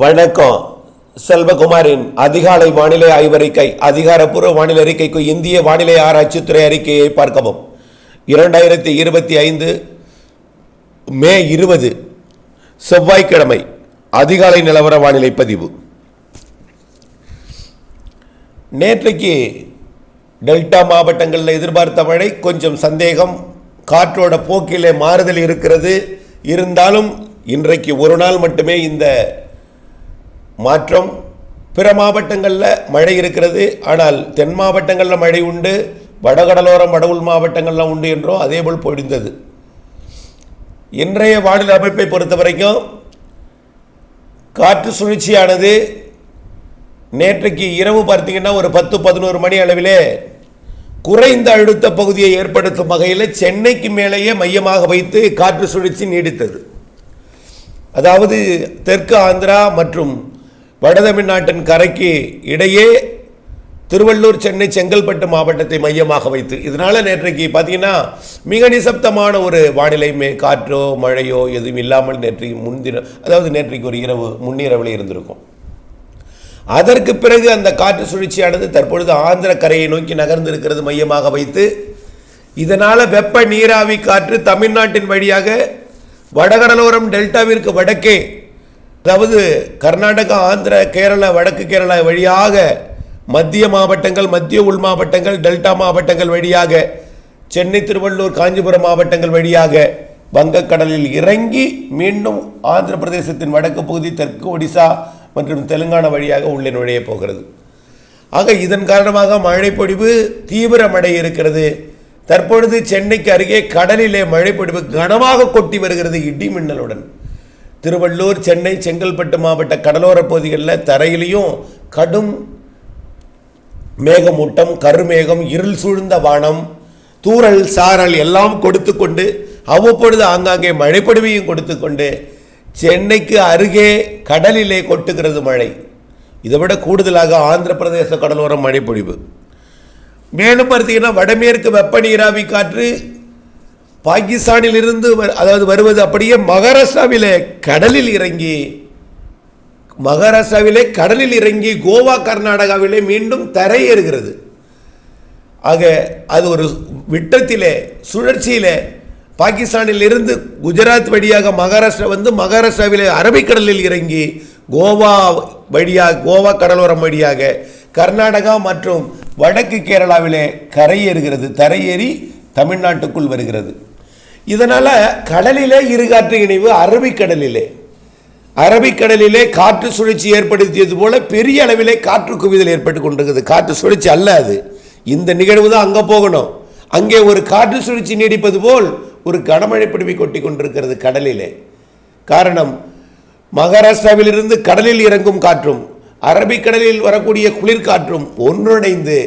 வணக்கம். செல்வகுமாரின் அதிகாலை வானிலை ஆய்வறிக்கை அதிகாரப்பூர்வ வானிலை அறிக்கைக்கு இந்திய வானிலை ஆராய்ச்சித்துறை அறிக்கையை பார்க்கவும். இரண்டாயிரத்தி இருபத்தி ஐந்து மே இருபது செவ்வாய்க்கிழமை அதிகாலை நிலவர வானிலை பதிவு. நேற்றைக்கு டெல்டா மாவட்டங்களில் எதிர்பார்த்த மழை கொஞ்சம் சந்தேகம். காற்றோட போக்கிலே மாறுதல் இருக்கிறது. இருந்தாலும் இன்றைக்கு ஒரு நாள் மட்டுமே இந்த மாற்றம் பிற மாவட்டங்களில் மழை இருக்கிறது. ஆனால் தென் மாவட்டங்களில் மழை உண்டு வடகடலோரம் வடவுள் மாவட்டங்களில் உண்டு என்றும் அதேபோல் பொழிந்தது. இன்றைய வானிலை அமைப்பை பொறுத்த வரைக்கும் காற்று சுழற்சியானது நேற்றைக்கு இரவு பார்த்தீங்கன்னா ஒரு பத்து பதினோரு மணி அளவிலே குறைந்த அழுத்த பகுதியை ஏற்படுத்தும் வகையில் சென்னைக்கு மேலேயே மையமாக வைத்து காற்று சுழற்சி நீடித்தது. அதாவது தெற்கு ஆந்திரா மற்றும் வடதமிழ்நாட்டின் கரைக்கு இடையே திருவள்ளூர் சென்னை செங்கல்பட்டு மாவட்டத்தை மையமாக வைத்து இதனால் நேற்றைக்கு பார்த்தீங்கன்னா மிக நிசப்தமான ஒரு வானிலை மே காற்றோ மழையோ எதுவும் இல்லாமல் நேற்றைக்கு முன்தின அதாவது நேற்றைக்கு ஒரு இரவு முன்னிரவில் இருந்திருக்கும். அதற்கு பிறகு அந்த காற்று சுழற்சியானது தற்பொழுது ஆந்திர கரையை நோக்கி நகர்ந்திருக்கிறது மையமாக வைத்து இதனால் வெப்ப நீராவி காற்று தமிழ்நாட்டின் வழியாக வடகடலோரம் டெல்டாவிற்கு வடக்கே அதாவது கர்நாடகா ஆந்திர கேரளா வடக்கு கேரளா வழியாக மத்திய மாவட்டங்கள் மத்திய உள் மாவட்டங்கள் டெல்டா மாவட்டங்கள் வழியாக சென்னை திருவள்ளூர் காஞ்சிபுரம் மாவட்டங்கள் வழியாக வங்கக்கடலில் இறங்கி மீண்டும் ஆந்திர பிரதேசத்தின் வடக்கு பகுதி தெற்கு ஒடிசா மற்றும் தெலுங்கானா வழியாக உள்ளே நுழைய போகிறது. ஆக இதன் காரணமாக மழைப்பொழிவு தீவிர மழை இருக்கிறது. தற்பொழுது சென்னைக்கு அருகே கடலிலே மழைப்பொழிவு கனமாக கொட்டி வருகிறது இடி மின்னலுடன். திருவள்ளூர் சென்னை செங்கல்பட்டு மாவட்ட கடலோர பகுதிகளில் தரையிலையும் கடும் மேகமூட்டம் கருமேகம் இருள் சூழ்ந்த வானம் தூறல் சாரல் எல்லாம் கொடுத்து கொண்டு அவ்வப்பொழுது ஆங்காங்கே மழைப்பொழிவையும் கொடுத்து கொண்டு சென்னைக்கு அருகே கடலிலே கொட்டுகிறது மழை. இதை விட கூடுதலாக ஆந்திர பிரதேச கடலோரம் மழைப்பொழிவு. மேலும் பார்த்தீங்கன்னா வடமேற்கு வெப்ப நீராவி காற்று பாகிஸ்தானில் இருந்து அதாவது வருவது அப்படியே மகாராஷ்டிராவிலே கடலில் இறங்கி மகாராஷ்டிராவிலே கடலில் இறங்கி கோவா கர்நாடகாவிலே மீண்டும் தரையேறுகிறது. ஆக அது ஒரு விட்டத்திலே சுழற்சியிலே பாகிஸ்தானில் இருந்து குஜராத் வழியாக மகாராஷ்டிரா வந்து மகாராஷ்டிராவிலே அரபிக்கடலில் இறங்கி கோவா வழியாக கோவா கடலோரம் வழியாக கர்நாடகா மற்றும் வடக்கு கேரளாவிலே கரையேறுகிறது. தரையேறி தமிழ்நாட்டுக்குள் வருகிறது. இதனால் கடலிலே இருகாற்று இணைவு அரபிக்கடலிலே அரபிக்கடலிலே காற்று சுழற்சி ஏற்படுத்தியது போல பெரிய அளவிலே காற்று குவிதல் ஏற்பட்டு கொண்டிருக்குது. காற்று சுழற்சி அல்ல அது. இந்த நிகழ்வு தான் அங்கே போகணும். அங்கே ஒரு காற்று சுழற்சி நீடிப்பது போல் ஒரு கனமழை பிடிவி கொட்டி கொண்டிருக்கிறது கடலிலே. காரணம் மகாராஷ்டிராவிலிருந்து கடலில் இறங்கும் காற்றும் அரபிக்கடலில் வரக்கூடிய குளிர்காற்றும் ஒன்றிணைந்து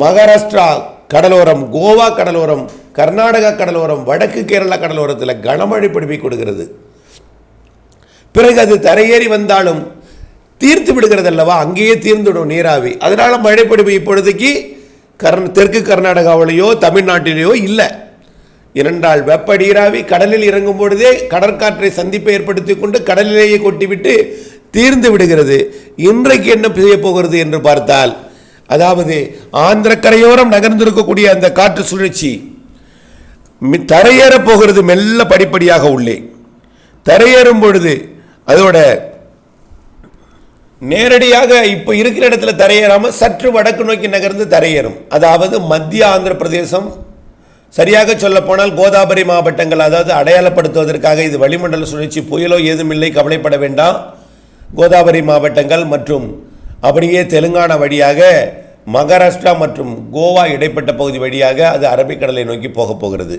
மகாராஷ்டிரா கடலோரம் கோவா கடலோரம் கர்நாடகா கடலோரம் வடக்கு கேரளா கடலோரத்தில் கனமழை பிடிப்பிக் கொடுக்கிறது. பிறகு அது தரையேறி வந்தாலும் தீர்த்து விடுகிறது அல்லவா? அங்கேயே தீர்ந்துடும் நீராவி. அதனால் மழைப்பொழிவு இப்பொழுதைக்கு கர் தெற்கு கர்நாடகாவிலேயோ தமிழ்நாட்டிலேயோ இல்லை. இரண்டால் வெப்ப நீராவி கடலில் இறங்கும் பொழுதே கடற்காற்றை சந்திப்பை ஏற்படுத்தி கொண்டு கடலிலேயே கொட்டிவிட்டு தீர்ந்து விடுகிறது. இன்றைக்கு என்ன செய்ய போகிறது என்று பார்த்தால் அதாவது ஆந்திர கரையோரம் நகர்ந்திருக்கக்கூடிய அந்த காற்று சுழற்சி மி- போகிறது மெல்ல படிப்படியாக உள்ளே. தரையேறும் பொழுது அதோட நேரடியாக இப்போ இருக்கிற இடத்துல தரையேறாமல் சற்று வடக்கு நோக்கி நகர்ந்து தரையேறும். அதாவது மத்திய ஆந்திர பிரதேசம் சரியாக சொல்லப்போனால் கோதாவரி மாவட்டங்கள் அதாவது அடையாளப்படுத்துவதற்காக இது வளிமண்டல சுழற்சி புயலோ ஏதுமில்லை கவலைப்பட வேண்டாம். கோதாவரி மாவட்டங்கள் மற்றும் அப்படியே தெலுங்கானா வழியாக மகாராஷ்டிரா மற்றும் கோவா இடைப்பட்ட பகுதி வழியாக அது அரபிக்கடலை நோக்கி போக போகிறது.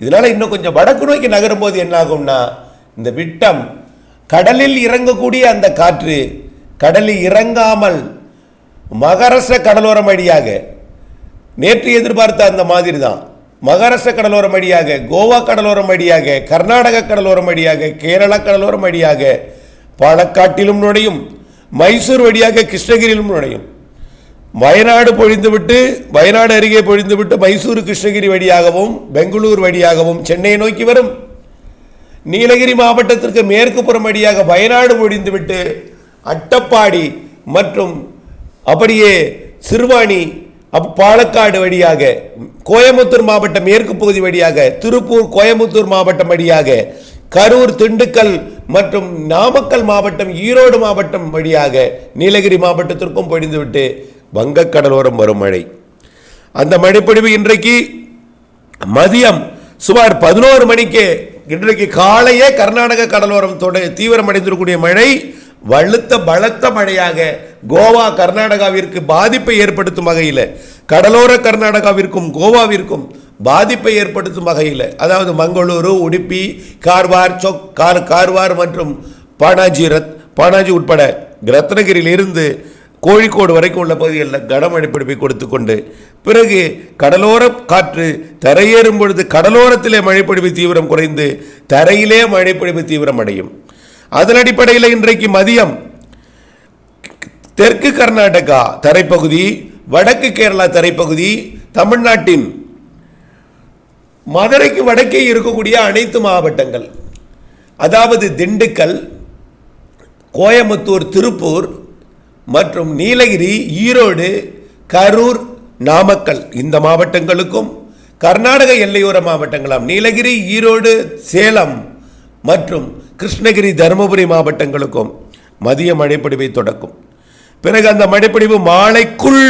இதனால் இன்னும் கொஞ்சம் வடக்கு நோக்கி நகரும் போது என்னாகும்னா இந்த விட்டம் கடலில் இறங்கக்கூடிய அந்த காற்று கடலில் இறங்காமல் மகாராஷ்டிர கடலோரம் வழியாக நேற்று எதிர்பார்த்த அந்த மாதிரி தான் மகாராஷ்டிர கடலோரம் வழியாக கோவா கடலோரம் வழியாக கர்நாடக கடலோரம் வழியாக கேரளா கடலோரம் வழியாக பாலக்காட்டிலும் நுழையும் மைசூர் வழியாக கிருஷ்ணகிரியிலும் நுழையும். வயநாடு பொழிந்துவிட்டு வயநாடு அருகே பொழிந்துவிட்டு மைசூர் கிருஷ்ணகிரி வழியாகவும் பெங்களூர் வழியாகவும் சென்னையை நோக்கி வரும். நீலகிரி மாவட்டத்திற்கு மேற்கு புறம் வழியாக வயநாடு பொழிந்துவிட்டு அட்டப்பாடி மற்றும் அப்படியே சிறுவாணி அப் பாலக்காடு வழியாக கோயமுத்தூர் மாவட்டம் மேற்கு பகுதி வழியாக திருப்பூர் கோயமுத்தூர் மாவட்டம் வழியாக கரூர் திண்டுக்கல் மற்றும் நாமக்கல் மாவட்டம் ஈரோடு மாவட்டம் வழியாக நீலகிரி மாவட்டத்திற்கும் பொழிந்துவிட்டு வங்கக்கடலோரம் வரும் மழை. அந்த மழைப்பொழிவு இன்றைக்கு மதியம் சுமார் பதினோரு மணிக்கு இன்றைக்கு காலையே கர்நாடக கடலோரம் தொட தீவிரமடைந்திருக்கக்கூடிய மழை வலுத்த பலத்த மழையாக கோவா கர்நாடகாவிற்கு பாதிப்பை ஏற்படுத்தும் வகையில் கடலோர கர்நாடகாவிற்கும் கோவாவிற்கும் பாதிப்பை ஏற்படுத்தும் வகையில் அதாவது மங்களூரு உடுப்பி கார்வார் சொக் கார் கார்வார் மற்றும் பானாஜி ரத் பானாஜி உட்பட ரத்னகிரியிலிருந்து கோழிக்கோடு வரைக்கும் உள்ள பகுதிகளில் கனமழை பிடிப்பை கொடுத்து கொண்டு பிறகு கடலோர காற்று தரையேறும் பொழுது கடலோரத்திலே மழைப்பிடிப்பு தீவிரம் குறைந்து தரையிலே மழைப்பிடிப்பு தீவிரம் அடையும். அதன் அடிப்படையில் இன்றைக்கு மதியம் தெற்கு கர்நாடகா தரைப்பகுதி வடக்கு கேரளா தரைப்பகுதி தமிழ்நாட்டின் மதுரைக்கு வடக்கே இருக்கக்கூடிய அனைத்து மாவட்டங்கள் அதாவது திண்டுக்கல் கோயமுத்தூர் திருப்பூர் மற்றும் நீலகிரி ஈரோடு கரூர் நாமக்கல் இந்த மாவட்டங்களுக்கும் கர்நாடக எல்லையோர மாவட்டங்களாம் நீலகிரி ஈரோடு சேலம் மற்றும் கிருஷ்ணகிரி தருமபுரி மாவட்டங்களுக்கும் மதிய மழைப்பிடிவை தொடக்கும். பிறகு அந்த மழைப்பொழிவு மாலைக்குள்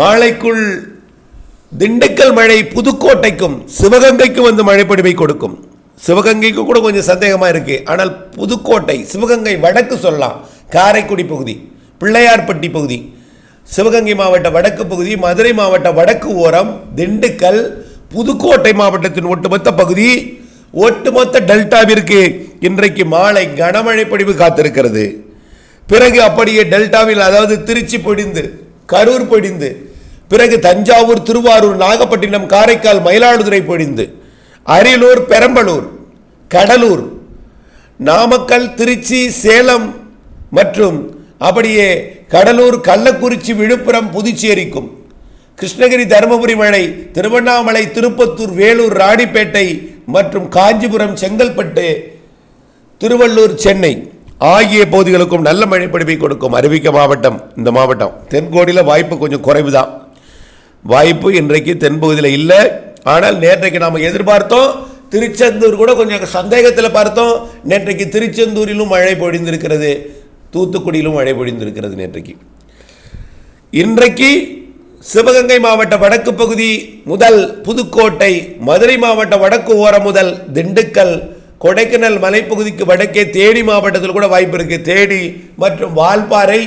மாலைக்குள் திண்டுக்கல் மழை புதுக்கோட்டைக்கும் சிவகங்கைக்கும் வந்து மழைப்பொழிவை கொடுக்கும். சிவகங்கைக்கு கூட கொஞ்சம் சந்தேகமாக இருக்குது ஆனால் புதுக்கோட்டை சிவகங்கை வடக்கு சொல்லலாம். காரைக்குடி பகுதி பிள்ளையார்பட்டி பகுதி சிவகங்கை மாவட்ட வடக்கு பகுதி மதுரை மாவட்ட வடக்கு ஓரம் திண்டுக்கல் புதுக்கோட்டை மாவட்டத்தின் ஒட்டுமொத்த பகுதி ஒட்டுமொத்த டெல்டாவிற்கு இன்றைக்கு மாலை கனமழை பொழிவு காத்திருக்கிறது. பிறகு அப்படியே டெல்டாவில் அதாவது திருச்சி பொடிந்து கரூர் பொடிந்து பிறகு தஞ்சாவூர் திருவாரூர் நாகப்பட்டினம் காரைக்கால் மயிலாடுதுறை பொடிந்து அரியலூர் பெரம்பலூர் கடலூர் நாமக்கல் திருச்சி சேலம் மற்றும் அப்படியே கடலூர் கள்ளக்குறிச்சி விழுப்புரம் புதுச்சேரிக்கும் கிருஷ்ணகிரி தருமபுரி மழை திருவண்ணாமலை திருப்பத்தூர் வேலூர் ராணிப்பேட்டை மற்றும் காஞ்சிபுரம் செங்கல்பட்டு திருவள்ளூர் சென்னை ஆகிய பகுதிகளுக்கும் நல்ல மழை பொழிவை கொடுக்கும் அறிவிக்க மாவட்டம் இந்த மாவட்டம். தென்கோடியில் வாய்ப்பு கொஞ்சம் குறைவு தான் வாய்ப்பு இன்றைக்கு தென்பகுதியில் இல்லை. ஆனால் நேற்றைக்கு நாம் எதிர்பார்த்தோம். திருச்செந்தூர் கூட கொஞ்சம் சந்தேகத்தில் பார்த்தோம். நேற்றைக்கு திருச்செந்தூரிலும் மழை பொழிந்திருக்கிறது. தூத்துக்குடியிலும் மழை பொழிந்திருக்கிறது நேற்றைக்கு. இன்றைக்கு சிவகங்கை மாவட்ட வடக்கு பகுதி முதல் புதுக்கோட்டை மதுரை மாவட்ட வடக்கு ஓரம் முதல் திண்டுக்கல் கொடைக்கானல் மலைப்பகுதிக்கு வடக்கே தேனி மாவட்டத்தில் கூட வாய்ப்பு இருக்கு. தேனி மற்றும் வால்பாறை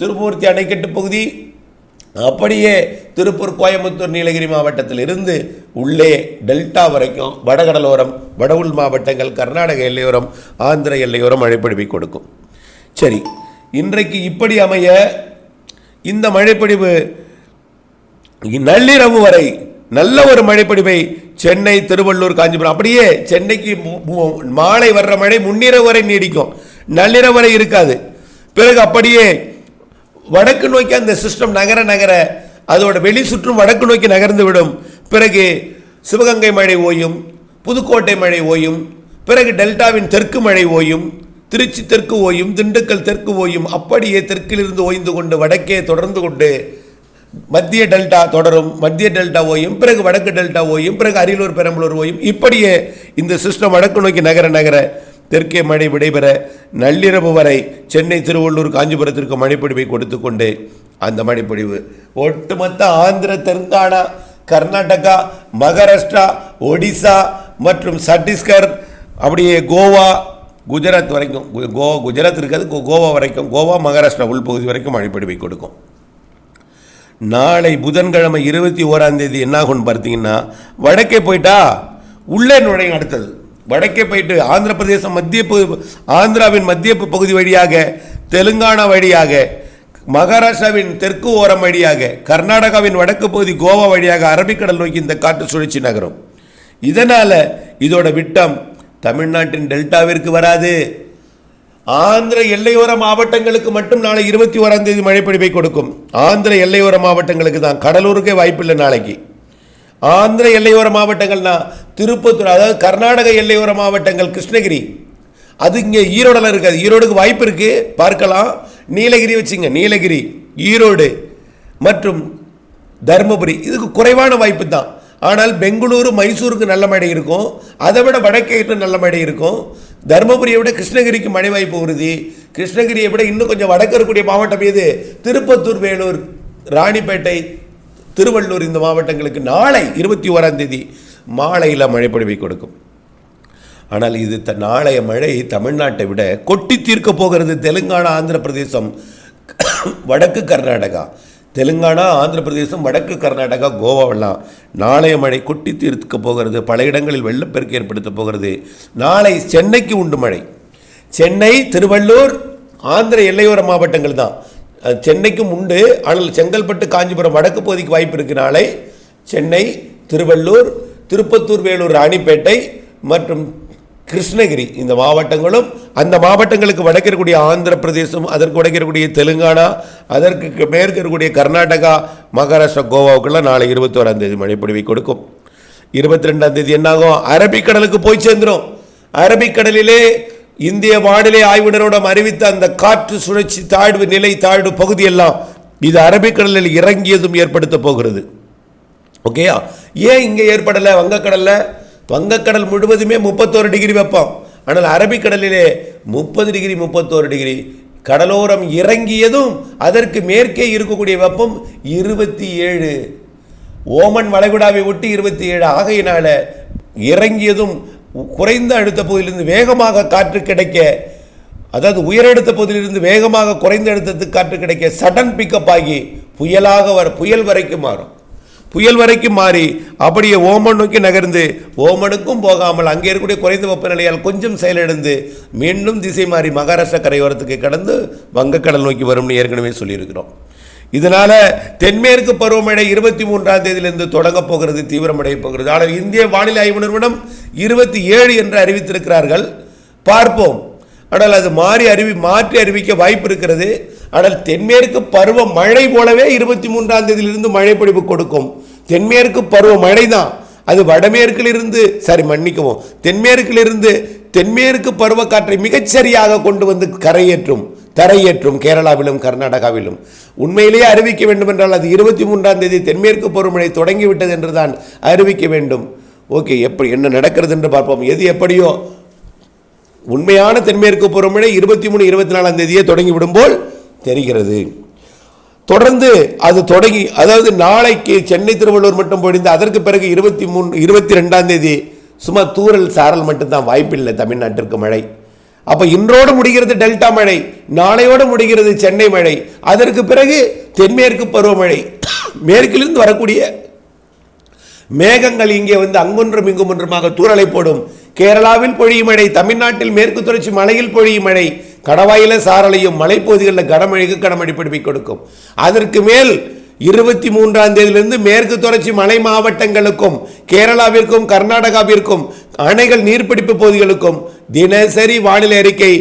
திருமூர்த்தி அணைக்கட்டு பகுதி அப்படியே திருப்பூர் கோயம்புத்தூர் நீலகிரி மாவட்டத்தில் இருந்து உள்ளே டெல்டா வரைக்கும் வடகடலோரம் வடவுள் மாவட்டங்கள் கர்நாடக எல்லையோரம் ஆந்திர எல்லையோரம் மழைப்பொழிவை கொடுக்கும். சரி இன்றைக்கு இப்படி அமைய இந்த மழைப்பொழிவு நள்ளிரவு வரை நல்ல ஒரு மழைப்பொழிவை சென்னை திருவள்ளூர் காஞ்சிபுரம் அப்படியே சென்னைக்கு மு- மாலை வர்ற மழை முன்னிரவு வரை நீடிக்கும். நள்ளிரவு வரை இருக்காது. பிறகு அப்படியே வடக்கு நோக்கி அந்த சிஸ்டம் நகர நகர அதோட வெளி சுற்றும் வடக்கு நோக்கி நகர்ந்து விடும். பிறகு சிவகங்கை மழை ஓயும் புதுக்கோட்டை மழை ஓயும் பிறகு டெல்டாவின் தெற்கு மழை ஓயும் திருச்சி தெற்கு ஓயும் திண்டுக்கல் தெற்கு ஓயும் அப்படியே தெற்கிலிருந்து ஓய்ந்து கொண்டு வடக்கே தொடர்ந்து கொண்டு மத்திய டெல்டா தொடரும். மத்திய டெல்டா ஓயும் பிறகு வடக்கு டெல்டா ஓயும் பிறகு அரியலூர் பெரம்பலூர் ஓயும். இப்படியே இந்த சிஸ்டம் வடக்கு நோக்கி நகர நகர தெற்கே மழை விடைபெற நள்ளிரவு வரை சென்னை திருவள்ளூர் காஞ்சிபுரத்திற்கு மழைப்பொழிவை கொடுத்து கொண்டு அந்த மழைப்பொழிவு. ஒட்டுமொத்த ஆந்திர தெலுங்கானா கர்நாடகா மகாராஷ்டிரா ஒடிசா மற்றும் சத்தீஸ்கர் அப்படியே கோவா குஜராத் வரைக்கும் கு- கோ குஜராத் இருக்காது கோ- கோவா வரைக்கும் கோவா மகாராஷ்டிரா உள்பகுதி வரைக்கும் மழைப்பொழிவை கொடுக்கும். நாளை புதன்கிழமை இருபத்தி ஓராம் தேதி என்ன ஆகும்னு பார்த்தீங்கன்னா வடக்கே போயிட்டா உள்ளே நுழையும் அடுத்தது. வடக்கே போயிட்டு ஆந்திர பிரதேசம் மத்திய பகு- ஆந்திராவின் மத்திய பகுதி வழியாக தெலுங்கானா வழியாக மகாராஷ்டிராவின் தெற்கு ஓரம் வழியாக கர்நாடகாவின் வடக்கு பகுதி கோவா வழியாக அரபிக்கடல் நோக்கி இந்த காற்று சுழற்சி நகரும். இதனால் இதோட விட்டம் தமிழ்நாட்டின் டெல்டாவிற்கு வராது. ஆந்திர எல்லையோர மாவட்டங்களுக்கு மட்டும் நாளை இருபத்தி ஓராம் தேதி மழைப்பொழிவை கொடுக்கும். ஆந்திர எல்லையோர மாவட்டங்களுக்கு தான். கடலூருக்கே வாய்ப்பில்லை நாளைக்கு. ஆந்திர எல்லையோர மாவட்டங்கள்னா திருப்பத்தூர் அதாவது கர்நாடக எல்லையோர மாவட்டங்கள் கிருஷ்ணகிரி. அது இங்கே ஈரோடெல்லாம் இருக்காது. ஈரோடுக்கு வாய்ப்பு இருக்கு. பார்க்கலாம். நீலகிரி வச்சுங்க. நீலகிரி ஈரோடு மற்றும் தருமபுரி. இதுக்கு குறைவான வாய்ப்பு தான். ஆனால் பெங்களூரு மைசூருக்கு நல்ல மழை இருக்கும். அதை விட வடக்கே இன்னும் நல்ல மழை இருக்கும். தருமபுரியை விட கிருஷ்ணகிரிக்கு மழை வாய்ப்பு உறுதி. கிருஷ்ணகிரியை விட இன்னும் கொஞ்சம் வடக்கு இருக்கக்கூடிய மாவட்டம் எது? திருப்பத்தூர் வேலூர் ராணிப்பேட்டை திருவள்ளூர் இந்த மாவட்டங்களுக்கு நாளை இருபத்தி ஓராம் தேதி மாலையில் மழை பொழிவை கொடுக்கும். ஆனால் இது த நாளைய மழை தமிழ்நாட்டை விட கொட்டி தீர்க்க போகிறது தெலுங்கானா ஆந்திர பிரதேசம் வடக்கு கர்நாடகா. தெலுங்கானா ஆந்திர பிரதேசம் வடக்கு கர்நாடகா கோவாவெல்லாம் நாளைய மழை கொட்டி தீர்த்துக்க போகிறது. பல இடங்களில் வெள்ளப்பெருக்கு ஏற்படுத்த போகிறது. நாளை சென்னைக்கு உண்டு மழை. சென்னை திருவள்ளூர் ஆந்திர எல்லையோர மாவட்டங்கள் தான். சென்னைக்கும் உண்டு. ஆனால் செங்கல்பட்டு காஞ்சிபுரம் வடக்கு பகுதிக்கு வாய்ப்பு இருக்கு. நாளை சென்னை திருவள்ளூர் திருப்பத்தூர் வேலூர் ராணிப்பேட்டை மற்றும் கிருஷ்ணகிரி இந்த மாவட்டங்களும் அந்த மாவட்டங்களுக்கு வடக்கு இருக்கக்கூடிய ஆந்திர பிரதேசம் அதற்கு வடக்கு இருக்கக்கூடிய தெலுங்கானா அதற்கு மேற்கு இருக்கக்கூடிய கர்நாடகா மகாராஷ்டிரா கோவாவுக்கெல்லாம் நாளை இருபத்தோராம் தேதி மழைப்பொழிவை கொடுக்கும். இருபத்தி ரெண்டாம் தேதி என்னாகும்? அரபிக்கடலுக்கு போய் சேர்ந்துரும். அரபிக்கடலிலே இந்திய வானிலை ஆய்வினரோடம் அறிவித்த அந்த காற்று சுழற்சி தாழ்வு நிலை தாழ்வு பகுதியெல்லாம் இது அரபிக்கடலில் இறங்கியதும் ஏற்படுத்த போகிறது. ஓகேயா? ஏன் இங்கே ஏற்படலை? வங்கக்கடலில் வங்கக்கடல் முழுவதுமே முப்பத்தோரு டிகிரி வெப்பம். ஆனால் அரபிக்கடலிலே முப்பது டிகிரி முப்பத்தோரு டிகிரி. கடலோரம் இறங்கியதும் அதற்கு மேற்கே இருக்கக்கூடிய வெப்பம் இருபத்தி ஏழு ஓமன் வளைகுடாவை ஒட்டி இருபத்தி ஏழு ஆகையினால இறங்கியதும் குறைந்த அழுத்த பகுதியிலிருந்து வேகமாக காற்று கிடைக்க அதாவது உயரழுத்த பகுதியிலிருந்து வேகமாக குறைந்த அழுத்தத்துக்கு காற்று கிடைக்க சடன் பிக்கப் ஆகி புயலாக வர புயல் வரைக்கும் மாறும். புயல் வரைக்கும் மாறி அப்படியே ஓமன் நோக்கி நகர்ந்து ஓமனுக்கும் போகாமல் அங்கே இருக்கக்கூடிய குறைந்த வெப்பநிலையால் கொஞ்சம் செயலிழந்து மீண்டும் திசை மாறி மகாராஷ்டிரா கரையோரத்துக்கு கடந்து வங்கக்கடல் நோக்கி வரும்னு ஏற்கனவே சொல்லியிருக்கிறோம். இதனால் தென்மேற்கு பருவமழை இருபத்தி மூன்றாம் தேதியிலிருந்து தொடங்கப் போகிறது தீவிரமடைய போகிறது. ஆனால் இந்திய வானிலை ஆய்வு நிறுவனம் இருபத்தி ஏழு என்று அறிவித்திருக்கிறார்கள். பார்ப்போம். ஆனால் அது மாறி அறிவி மாற்றி அறிவிக்க வாய்ப்பு இருக்கிறது. ஆனால் தென்மேற்கு பருவ மழை போலவே இருபத்தி மூன்றாம் தேதியிலிருந்து மழை பொழிவு கொடுக்கும். தென்மேற்கு பருவ மழை தான் அது வடமேற்கிலிருந்து சரி மன்னிக்கவும். தென்மேற்கிலிருந்து தென்மேற்கு பருவக்காற்றை மிகச்சரியாக கொண்டு வந்து கரையேற்றும் தரையேற்றும் கேரளாவிலும் கர்நாடகாவிலும். உண்மையிலேயே அறிவிக்க வேண்டும் என்றால் அது இருபத்தி மூன்றாம் தேதி தென்மேற்கு பருவமழை தொடங்கிவிட்டது என்று தான் அறிவிக்க வேண்டும். ஓகே எப்படி என்ன நடக்கிறது என்று பார்ப்போம். எது எப்படியோ உண்மையான தென்மேற்கு பருவமழை இருபத்தி மூணு இருபத்தி நாலாம் தேதியே தொடங்கிவிடும் போல் தெரிகிறது. தொடர்ந்து அது தொடங்கி அதாவது நாளைக்கு சென்னை திருவள்ளூர் மட்டும் போயிருந்து அதற்கு பிறகு இருபத்தி மூணு இருபத்தி ரெண்டாம் தேதி சும்மா தூறல் சாரல் மட்டும்தான் வாய்ப்பில்லை தமிழ்நாட்டிற்கு மழை. அப்போ இன்றோடு முடிகிறது டெல்டா மழை நாளையோடு முடிகிறது சென்னை மழை அதற்கு பிறகு தென்மேற்கு பருவமழை. மேற்கிலிருந்து வரக்கூடிய மேகங்கள் இங்கே வந்து அங்கொன்றும் இங்கும் ஒன்றுமாக தூறலை போடும். கேரளாவில் பொழியும் மழை தமிழ்நாட்டில் மேற்கு தொடர்ச்சி மலையில் பொழியும் மழை கடவாயில சாரலையும் மலைப்பகுதிகளில் கனமழைக்கு கனமழை பிடிப்பை கொடுக்கும். அதற்கு மேல் இருபத்தி மூன்றாம் தேதியிலிருந்து மேற்கு தொடர்ச்சி மலை மாவட்டங்களுக்கும் கேரளாவிற்கும் கர்நாடகாவிற்கும் அணைகள் நீர்பிடிப்பு பகுதிகளுக்கும் தினசரி வானிலை அறிக்கை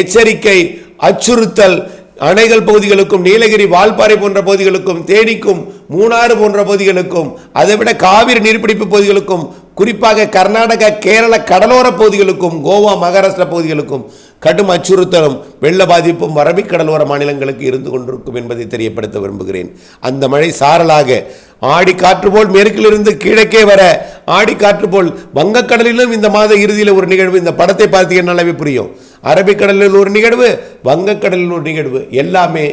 எச்சரிக்கை அச்சுறுத்தல் அணைகள் பகுதிகளுக்கும் நீலகிரி வால்பாறை போன்ற பகுதிகளுக்கும் தேனிக்கும் மூணாறு போன்ற பகுதிகளுக்கும் அதைவிட காவிரி நீர்பிடிப்பு பகுதிகளுக்கும் குறிப்பாக கர்நாடகா கேரள கடலோர பகுதிகளுக்கும் கோவா மகாராஷ்டிரா பகுதிகளுக்கும் கடும் அச்சுறுத்தலும் வெள்ள பாதிப்பும் அரபிக் கடலோர மாநிலங்களுக்கு இருந்து கொண்டிருக்கும் என்பதை தெரியப்படுத்த விரும்புகிறேன். அந்த மழை சாரலாக ஆடி காற்று போல் மேற்கிலிருந்து கிழக்கே வர ஆடி காற்று போல் வங்கக்கடலிலும் இந்த மாத இறுதியில் ஒரு நிகழ்வு இந்த படத்தை பார்த்தீங்கன்னாலே புரியும்? அரபிக்கடலில் ஒரு நிகழ்வு வங்கக்கடலில் ஒரு நிகழ்வு எல்லாமே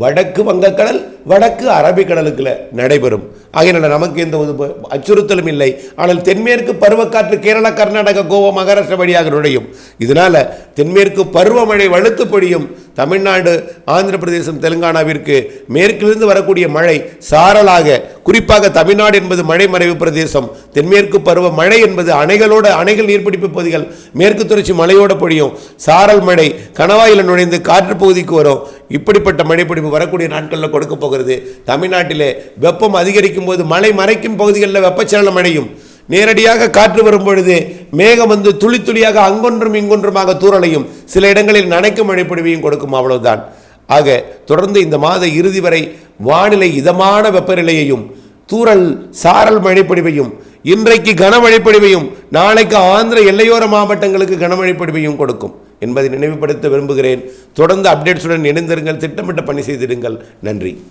வடக்கு வங்கக்கடல் வடக்கு அரபிக்கடலுக்குள்ள நடைபெறும். ஆகையினால நமக்கு எந்த ஒரு அச்சுறுத்தலும் இல்லை. ஆனால் தென்மேற்கு பருவக்காற்று கேரளா கர்நாடகா கோவா மகாராஷ்டிரா வழியாக நுழையும். இதனால தென்மேற்கு பருவமழை வலுத்து பொழியும். தமிழ்நாடு ஆந்திர பிரதேசம் தெலுங்கானாவிற்கு மேற்கிலிருந்து வரக்கூடிய மழை சாரலாக குறிப்பாக தமிழ்நாடு என்பது மழை மறைவு பிரதேசம். தென்மேற்கு பருவ மழை என்பது அணைகளோட அணைகள் நீர்பிடிப்பு பகுதிகள் மேற்கு தொடர்ச்சி மலையோட பொழியும் சாரல் மழை. கணவாயில் நுழைந்து காற்று பகுதிக்கு வரும். இப்படிப்பட்ட மழைப்பிடிப்பு வரக்கூடிய நாட்களில் கொடுக்க போகிறது. தமிழ்நாட்டிலே வெப்பம் அதிகரிக்கும் போது மழை மறைக்கும் பகுதிகளில் வெப்பச்சலனம் அடையும் நேரடியாக காற்று வரும் பொழுது மேகம் வந்து துளி துளியாக அங்கொன்றும் இங்கொன்றுமாக தூறலையும் சில இடங்களில் நனைக்கும் மழைப்பொழிவையும் கொடுக்கும் அவ்வளவுதான். ஆக தொடர்ந்து இந்த மாத இறுதி வரை வானிலை இதமான வெப்பநிலையையும் தூறல் சாரல் மழைப்பொழிவையும் இன்றைக்கு கனமழைப்பொழிவையும் நாளைக்கு ஆந்திர எல்லையோர மாவட்டங்களுக்கு கனமழைப்பொழிவையும் கொடுக்கும் என்பதை நினைவுபடுத்த விரும்புகிறேன். தொடர்ந்து அப்டேட்ஸுடன் இணைந்திருங்கள் திட்டமிட்ட பணி செய்திடுங்கள். நன்றி.